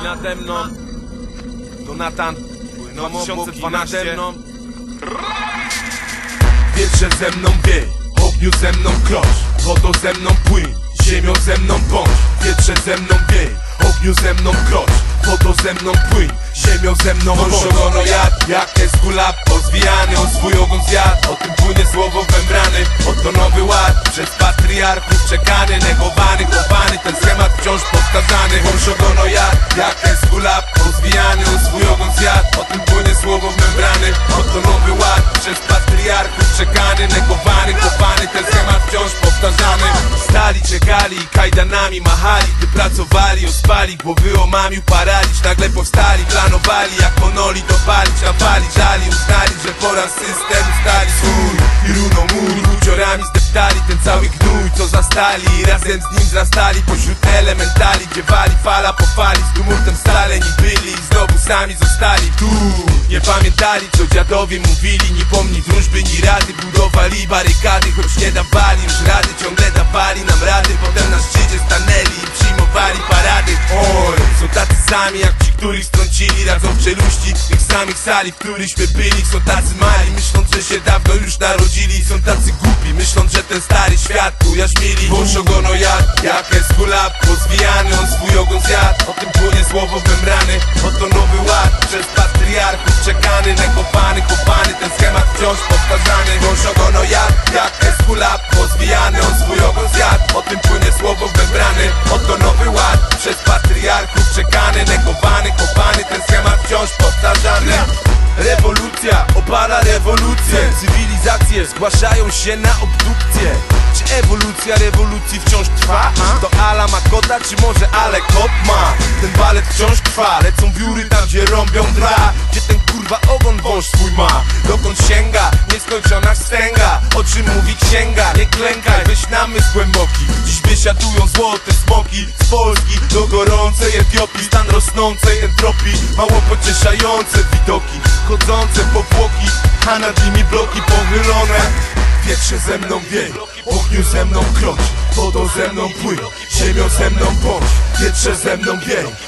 I nade mną. Donatan No, 2012 nade mną. Wietrze ze mną wiej, ogniu ze mną kroś. Wodą ze mną płyń, ziemią ze mną bądź. Wietrze ze mną wiej, ogniu ze mną kroś. Wodą ze mną płyń, ziemią ze mną bądź. Ogono jad, jak jest kulap Pozwijany, on swój ogon zjadł. O tym płynie słowo membrany. Oto nowy ład, przez patriarchów czekany Negowany, chowany, ten schemat wciąż powtarzany. Wąż ogono jad, jak jest kulap Pozwijany, on swój ogon zjadł O tym płynie słowo membrany. Oto nowy ład, przez patriarchów czekany Negowany, chowany, ten schemat wciąż powtarzany. Stali, czekali kajdanami machali. Gdy pracowali, ospali, głowy omamił paraliż. Nagle powstali, planowali jak monolit opalić Na fali żali, uznali, że pora system ustali swój I runą mój, zdeptali ten cały gnój Co zastali. Razem z nim wzrastali Pośród elementali, gdzie wali fala po fali Z tumultem scaleni byli. I znowu sami zostali Tu. Nie pamiętali co dziadowie mówili. Nie pomni wróżby, ni rady. Budowali barykady, choć nie dawali już rady. Ciągle dawali nam rady Potem na szczycie stanęli i przyjmowali parady. Oj, są tacy sami jak ci, których strącili Radzą w czeluści tych samych sali, w którychśmy byli. Są tacy mali, myśląc, że się dawno już narodzili. Są tacy stary świat ujarzmili Wąż ogono jak, jak jest kulap Pozwijany, on swój ogon zjadł. O tym płynie słowo membrany Oto nowy ład, przez patriarchów czekany Negowany, chowany, ten schemat wciąż powtarzany. Wąż ogono jak, jak jest kulap Pozwijany, on swój ogon zjadł. O tym płynie słowo membrany Oto nowy ład, przez patriarchów czekany Negowany, Zgłaszają się na obdukcję. Czy ewolucja rewolucji wciąż trwa? Czy to Ala ma kota, czy może Ale kot ma? Ten balet wciąż trwa Lecą wióry tam, gdzie rąbią dra Gdzie ten kurwa ogon wąż swój ma? Dokąd sięga? Nieskończona wstęga czym mówi księga? Nie klękaj, weź namysł głęboki. Dziś wysiadują złote smoki Z Polski. Do gorącej Etiopii Stan rosnącej entropii. Mało pocieszające widoki Chodzące powłoki. A nad nimi bloki pochylone. Wietrze ze mną wiej, ogniu ze mną kroć. Wodą ze mną płyń, ziemią ze mną bądź. Wietrze ze mną wiej